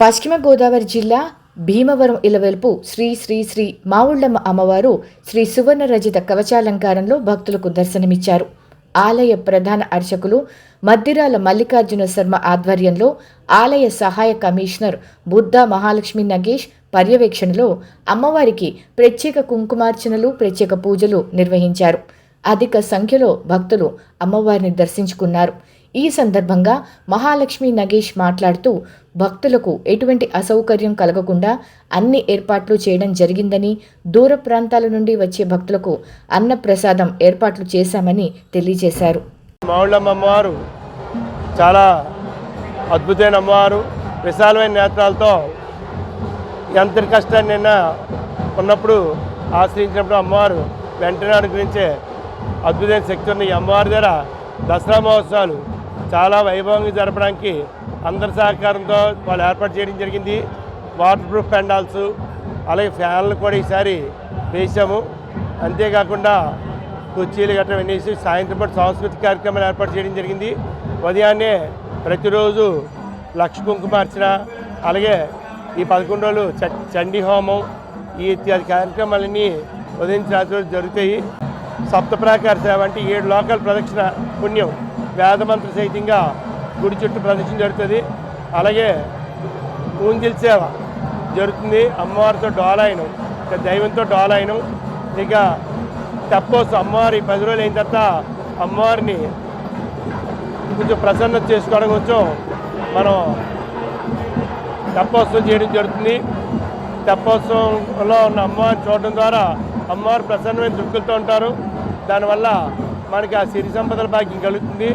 పశ్చిమ గోదావరి జిల్లా భీమవరం ఇలవెల్పు శ్రీ శ్రీ శ్రీ మావుళ్ళమ్మ అమ్మవారు శ్రీ సువర్ణ రజిత కవచాలంకారంలో భక్తులకు దర్శనమిచ్చారు. ఆలయ ప్రధాన అర్చకులు మద్దిరాల మల్లికార్జున శర్మ ఆధ్వర్యంలో ఆలయ సహాయ కమిషనర్ బుద్ధ మహాలక్ష్మి నగేష్ పర్యవేక్షణలో అమ్మవారికి ప్రత్యేక కుంకుమార్చనలు ప్రత్యేక పూజలు నిర్వహించారు. అధిక సంఖ్యలో భక్తులు అమ్మవారిని దర్శించుకున్నారు. ఈ సందర్భంగా మహాలక్ష్మి నగేష్ మాట్లాడుతూ భక్తులకు ఎటువంటి అసౌకర్యం కలగకుండా అన్ని ఏర్పాట్లు చేయడం జరిగిందని దూర ప్రాంతాల నుండి వచ్చే భక్తులకు అన్న ప్రసాదం ఏర్పాట్లు చేశామని తెలియజేశారు. మావుళ్ళమ్మ అమ్మవారు చాలా అద్భుతమైన అమ్మవారు. విశాలమైన నేత్రాలతో ఎంత కష్టాన్నైనా ఉన్నప్పుడు ఆశ్రయించినప్పుడు అమ్మవారు వెంటనే అనుగ్రహించే అద్భుతమైన శక్తి ఉన్న ఈ అమ్మవారి దగ్గర దసరా మహోత్సవాలు చాలా వైభవంగా జరపడానికి అందరి సహకారంతో వాళ్ళు ఏర్పాటు చేయడం జరిగింది. వాటర్ ప్రూఫ్ పెండాల్స్ అలాగే ఫ్యాన్లు కూడా ఈసారి వేసాము అంతేకాకుండా కుర్చీలు గట్రా వేసి సాయంత్రం పాటు సాంస్కృతిక కార్యక్రమాలు ఏర్పాటు చేయడం జరిగింది. ఉదయాన్నే ప్రతిరోజు లక్ష కుంకుమార్చన అలాగే ఈ పదకొండు రోజులు చ చండీ హోమం ఈ ఇత్యాది కార్యక్రమాలన్నీ ఉదయం రాత్రి జరుగుతాయి. సప్తప్రాకార సేవ అంటే ఏడు లోకల్ ప్రదక్షిణ పుణ్యం. వేదమంత్ర సహితంగా గుడి చుట్టూ ప్రదక్షిణ జరుగుతుంది. అలాగే ఊంజిల్ సేవ జరుగుతుంది. అమ్మవారితో డోలాయనం ఇక దైవంతో డోలాయనం ఇక తెప్పోసు అమ్మవారి పది రోజులు అయిన తర్వాత అమ్మవారిని కొంచెం ప్రసన్నం చేసుకోవడం కొంచెం మనం తెప్పోత్సవం చేయడం జరుగుతుంది. తెప్పోత్సవంలో ఉన్న అమ్మవారిని చూడడం ద్వారా అమ్మవారు ప్రసన్నమైన దృక్కులతో ఉంటారు. దానివల్ల మనకి ఆ సిరి సంపదల భాగ్యం కలుగుతుంది.